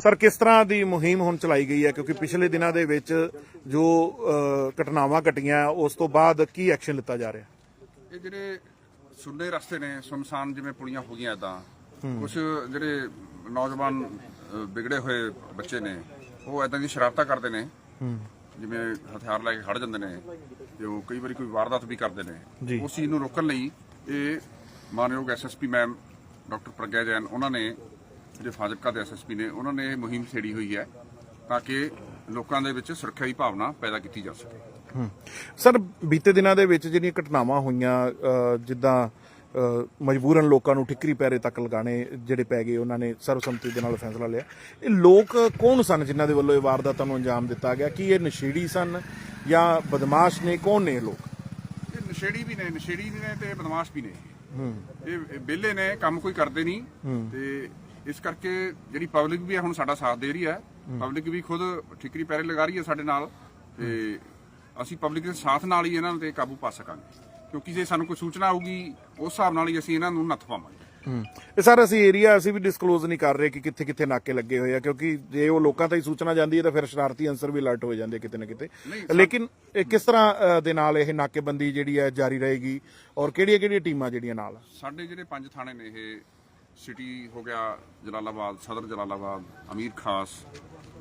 Sir ਕਿਸ ਤਰ੍ਹਾਂ ਦੀ ਮੁਹਿੰਮ ਹੁਣ ਚਲਾਈ ਗਈ ਹੈ? ਕਿਉਂਕਿ ਪਿਛਲੇ ਦਿਨਾਂ ਦੇ ਵਿੱਚ ਜੋ ਘਟਨਾਵਾਂ ਘਟੀਆਂ ਉਸ ਤੋਂ ਬਾਅਦ ਕੀ ਐਕਸ਼ਨ ਲਿੱਤਾ ਜਾ ਰਿਹਾ? ਇਹ ਜਿਹੜੇ ਸੁੰਨੇ ਰਸਤੇ ਨੇ ਸੁਨਸਾਨ ਜਿਵੇਂ ਪੁਲੀਆਂ ਹੋ ਗਈਆਂ ਇਦਾਂ ਕੁਝ ਜਿਹੜੇ ਨੌਜਵਾਨ ਵਿਗੜੇ ਹੋਏ ਬੱਚੇ ਨੇ ਉਹ ਇਦਾਂ ਦੀ ਸ਼ਰਾਰਤਾਂ ਕਰਦੇ ਨੇ। ਜਿਵੇਂ ਹਥਿਆਰ ਲੈ ਕੇ ਖੜ ਜਾਂਦੇ ਨੇ ਤੇ ਉਹ ਕਈ ਵਾਰੀ ਕੋਈ ਵਾਰਦਾਤ ਵੀ ਕਰਦੇ। ਨੇ। ਉਸ ਚੀਜ਼ ਨੂੰ ਰੋਕਣ ਲਈ ਇਹ ਮਾਨਯੋਗ SSP ma'am doctor Pragya Jain ਉਹਨਾਂ ਨੇ ਜਿਹੜੇ ਫਾਜ਼ਿਲਕਾ ਦੇ ਐਸਐਸਪੀ ਨੇ ਉਹਨਾਂ ਨੇ ਇਹ ਮੁਹਿੰਮ ਛੇੜੀ ਹੋਈ ਹੈ ਤਾਂ ਕਿ ਲੋਕਾਂ ਦੇ ਵਿੱਚ ਸੁਰੱਖਿਆ ਦੀ ਭਾਵਨਾ ਪੈਦਾ ਕੀਤੀ ਜਾ ਸਕੇ। ਸਰ ਬੀਤੇ ਦਿਨਾਂ ਦੇ ਵਿੱਚ ਜਿਹੜੀਆਂ ਘਟਨਾਵਾਂ ਹੋਈਆਂ ਜਿੱਦਾਂ ਮਜਬੂਰਨ ਲੋਕਾਂ ਨੂੰ ਠਿਕਰੀ ਪੈਰੇ ਤੱਕ ਲਗਾਣੇ ਜਿਹੜੇ ਪੈ ਗਏ ਉਹਨਾਂ ਨੇ ਸਰਵਸੰਮਤੀ ਦੇ ਨਾਲ ਫੈਸਲਾ ਲਿਆ। ਇਹ ਲੋਕ ਕੌਣ ਸਨ ਜਿਨ੍ਹਾਂ ਦੇ ਵੱਲੋਂ ਇਹ ਵਾਰਦਾਤਾਂ ਨੂੰ ਅੰਜਾਮ ਦਿੱਤਾ ਗਿਆ? ਕੀ ਇਹ ਨਸ਼ੇੜੀ ਸਨ ਜਾਂ ਬਦਮਾਸ਼ ਨੇ? ਕੌਣ ਨੇ ਇਹ ਲੋਕ? ਇਹ ਨਸ਼ੇੜੀ ਵੀ ਨੇ ਨਸ਼ੇੜੀ ਵੀ ਨੇ ਤੇ ਬਦਮਾਸ਼ ਵੀ ਨੇ। ਇਹ ਵਿਹਲੇ ਨੇ ਕੰਮ ਕੋਈ ਕਰਦੇ ਨਹੀਂ ਤੇ ਇਸ ਕਰਕੇ ਜਿਹੜੀ ਪਬਲਿਕ ਵੀ ਹੈ ਹੁਣ ਸਾਡਾ ਸਾਥ ਦੇ ਰਹੀ ਹੈ। ਪਬਲਿਕ ਵੀ ਖੁਦ ਠਿਕਰੀ ਪੈਰੇ ਲਗਾ ਰਹੀ ਹੈ ਸਾਡੇ ਨਾਲ ਤੇ ਅਸੀਂ ਪਬਲਿਕ ਦੇ ਸਾਥ ਨਾਲ ਹੀ ਇਹਨਾਂ ਤੇ ਕਾਬੂ ਪਾ ਸਕਾਂਗੇ। ਕਿਉਂਕਿ ਜੇ ਸਾਨੂੰ ਕੋਈ ਸੂਚਨਾ ਆਊਗੀ ਉਸ ਹਿਸਾਬ ਨਾਲ ਹੀ ਅਸੀਂ ਇਹਨਾਂ ਨੂੰ ਨੱਥ ਪਾਵਾਂਗੇ। ਇਹ ਸਰ ਅਸੀਂ ਏਰੀਆ ਅਸੀਂ ਵੀ ਡਿਸਕਲੋਜ਼ ਨਹੀਂ ਕਰ ਰਹੇ ਕਿ ਕਿੱਥੇ ਕਿੱਥੇ ਨਾਕੇ ਲੱਗੇ ਹੋਏ ਆ ਕਿਉਂਕਿ ਜੇ ਉਹ ਲੋਕਾਂ ਤਾਈਂ ਸੂਚਨਾ ਜਾਂਦੀ ਹੈ ਤਾਂ ਫਿਰ ਸ਼ਰਾਰਤੀ ਅੰਸਰ ਵੀ ਅਲਰਟ ਹੋ ਜਾਂਦੇ ਕਿਤੇ ਨਾ ਕਿਤੇ। ਲੇਕਿਨ ਇਹ ਕਿਸ ਤਰ੍ਹਾਂ ਦੇ ਨਾਲ ਇਹ ਨਾਕੇਬੰਦੀ ਜਿਹੜੀ ਹੈ ਜਾਰੀ ਰਹੇਗੀ ਔਰ ਕਿਹੜੀਆਂ ਕਿਹੜੀਆਂ ਟੀਮਾਂ ਜਿਹੜੀਆਂ ਨਾਲ? ਸਾਡੇ ਜਿਹੜੇ ਪੰਜ ਥਾਣੇ ਨੇ ਇਹ ਸਿਟੀ ਹੋ ਗਿਆ ਜਲਾਲਾਬਾਦ ਸਦਰ ਜਲਾਲਾਬਾਦ ਅਮੀਰ ਖਾਸ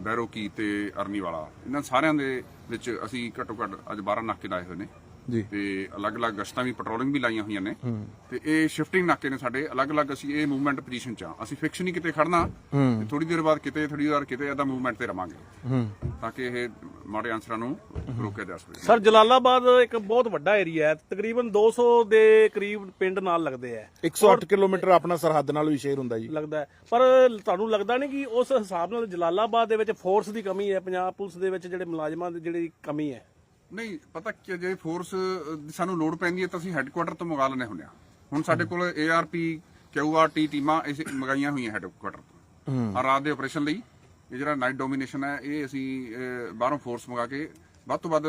ਬੈਰੋਕੀ ਤੇ ਅਰਨੀ ਵਾਲਾ ਇਹਨਾਂ ਸਾਰਿਆਂ ਦੇ ਵਿੱਚ ਅਸੀਂ ਘੱਟੋ ਘੱਟ ਅੱਜ 12 ਨਾਕੇ ਲਾਏ ਹੋਏ ਨੇ। ਜੀ। ਤੇ ਅਲੱਗ-ਅਲੱਗ ਗਸ਼ਤਾਂ ਵੀ ਪੈਟਰੋਲਿੰਗ ਵੀ ਲਾਈਆਂ ਹੋਈਆਂ ਨੇ। ਤੇ ਇਹ ਸ਼ਿਫਟਿੰਗ ਨਾਕੇ ਨੇ ਸਾਡੇ। ਅਲੱਗ-ਅਲੱਗ ਅਸੀਂ ਇਹ ਮੂਵਮੈਂਟ ਪੋਜੀਸ਼ਨ 'ਚ ਆ ਅਸੀਂ ਫਿਕਸ ਨਹੀਂ ਕਿਤੇ ਖੜਨਾ ਤੇ ਥੋੜੀ ਦੇਰ ਬਾਅਦ ਕਿਤੇ ਥੋੜੀ ਦੇਰ ਕਿਤੇ ਇਹਦਾ ਮੂਵਮੈਂਟ ਤੇ ਰਵਾਂਗੇ। ਤਾਂ ਕਿ ਇਹ ਮਾੜੇ ਆਨਸਰਾਂ ਨੂੰ ਰੋਕਿਆ ਜਾ ਸਕੇ। ਸਰ ਜਲਾਲਾਬਾਦ ਇੱਕ ਬਹੁਤ ਵੱਡਾ ਏਰੀਆ ਹੈ। ਤਕਰੀਬਨ 200 ਦੇ ਕਰੀਬ ਪਿੰਡ ਨਾਲ ਲੱਗਦੇ ਆ 108 ਕਿਲੋਮੀਟਰ ਆਪਣਾ ਸਰਹੱਦ ਨਾਲ ਵੀ ਸ਼ੇਅਰ ਹੁੰਦਾ ਜੀ। ਲੱਗਦਾ। ਪਰ ਤੁਹਾਨੂੰ ਲੱਗਦਾ ਨਹੀਂ ਕਿ ਉਸ ਹਿਸਾਬ ਨਾਲ ਜਲਾਲਾਬਾਦ ਦੇ ਵਿੱਚ ਫੋਰਸ ਦੀ ਕਮੀ ਹੈ? ਪੰਜਾਬ ਪੁਲਿਸ ਦੇ ਵਿੱਚ ਜਿਹੜੇ ਮੁਲਾਜ਼ਮਾਂ ਦੀ ਜਿਹੜੀ ਕਮੀ ਹੈ? ਨਹੀਂ ਪਤਾ ਕਿ ਜੇ ਫੋਰਸ ਸਾਨੂੰ ਲੋੜ ਪੈਂਦੀ ਹੈ ਤਾਂ ਅਸੀਂ ਹੈੱਡਕੁਆਟਰ ਤੋਂ ਮੰਗਾ ਲੈਂਦੇ ਹੁੰਦੇ ਆ ਹੁਣ ਸਾਡੇ ਕੋਲ ਏਆਰਪੀ ਕਿਊਆਰਟੀ ਟੀਮਾਂ ਇਸ ਮੰਗਾਈਆਂ ਹੋਈਆਂ ਹੈੱਡਕੁਆਟਰ ਤੋਂ। ਆ ਰਾਤ ਦੇ ਆਪਰੇਸ਼ਨ ਲਈ। ਇਹ ਜਿਹੜਾ ਨਾਈਟ ਡੋਮੀਨੇਸ਼ਨ ਹੈ ਇਹ ਅਸੀਂ ਬਾਹਰੋਂ ਫੋਰਸ ਮੰਗਾ ਕੇ ਵੱਧ ਤੋਂ ਵੱਧ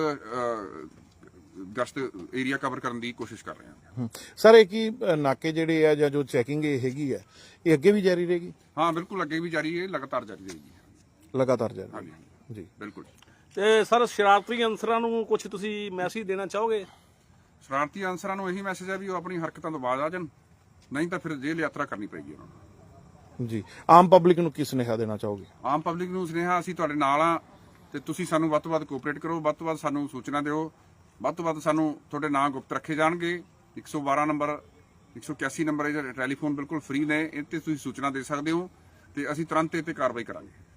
ਗਸ਼ਤ ਏਰੀਆ ਕਵਰ ਕਰਨ ਦੀ ਕੋਸ਼ਿਸ਼ ਕਰ ਰਹੇ ਹਾਂ। ਸਰ ਇਹ ਕੀ ਨਾਕੇ ਜਿਹੜੇ ਆ ਜਾਂ ਜੋ ਚੈਕਿੰਗ ਇਹ ਹੈਗੀ ਹੈ ਇਹ ਅੱਗੇ ਵੀ ਜਾਰੀ ਰਹੇਗੀ? ਹਾਂ ਬਿਲਕੁਲ ਅੱਗੇ ਵੀ ਜਾਰੀ ਹੈ ਲਗਾਤਾਰ ਜਾਰੀ ਰਹੇਗੀ। ਲਗਾਤਾਰ ਜਾਰੀ ਹਾਂਜੀ ਜੀ। ਬਿਲਕੁਲ। ਤੇ ਸਰ ਸ਼ਰਾਰਤੀ ਅਨਸਰਾਂ ਨੂੰ ਕੁਝ ਤੁਸੀਂ ਮੈਸੇਜ ਦੇਣਾ ਚਾਹੋਗੇ? ਸ਼ਰਾਰਤੀ ਅਨਸਰਾਂ ਨੂੰ ਇਹੀ ਮੈਸੇਜ ਹੈ ਵੀ ਉਹ ਆਪਣੀ ਹਰਕਤਾਂ ਤੋਂ ਬਾਜ਼ ਆ ਜਾਣ ਨਹੀਂ ਤਾਂ ਫਿਰ ਜੇਲ੍ਹ ਯਾਤਰਾ ਕਰਨੀ ਪਏਗੀ ਉਹਨਾਂ ਨੂੰ। ਜੀ। ਆਮ ਪਬਲਿਕ ਨੂੰ ਕੀ ਸੁਨੇਹਾ ਦੇਣਾ ਚਾਹੋਗੇ? ਆਮ ਪਬਲਿਕ ਨੂੰ ਸੁਨੇਹਾ, ਅਸੀਂ ਤੁਹਾਡੇ ਨਾਲ ਆ ਤੇ ਤੁਸੀਂ ਸਾਨੂੰ ਵੱਧ ਤੋਂ ਵੱਧ ਕੋਆਪਰੇਟ ਕਰੋ, ਵੱਧ ਤੋਂ ਵੱਧ ਸਾਨੂੰ ਸੂਚਨਾ ਦਿਓ, ਵੱਧ ਤੋਂ ਵੱਧ ਸਾਨੂੰ ਤੁਹਾਡੇ ਨਾਂ ਗੁਪਤ ਰੱਖੇ ਜਾਣਗੇ। 112 ਨੰਬਰ 181 ਨੰਬਰ ਇਹ ਟੈਲੀਫੋਨ ਬਿਲਕੁਲ ਫ੍ਰੀ ਨੇ, ਇਹ ਤੇ ਤੁਸੀਂ ਸੂਚਨਾ ਦੇ ਸਕਦੇ ਹੋ ਤੇ ਅਸੀਂ ਤੁਰੰਤ ਇਹ ਤੇ ਕਾਰਵਾਈ ਕਰਾਂਗੇ।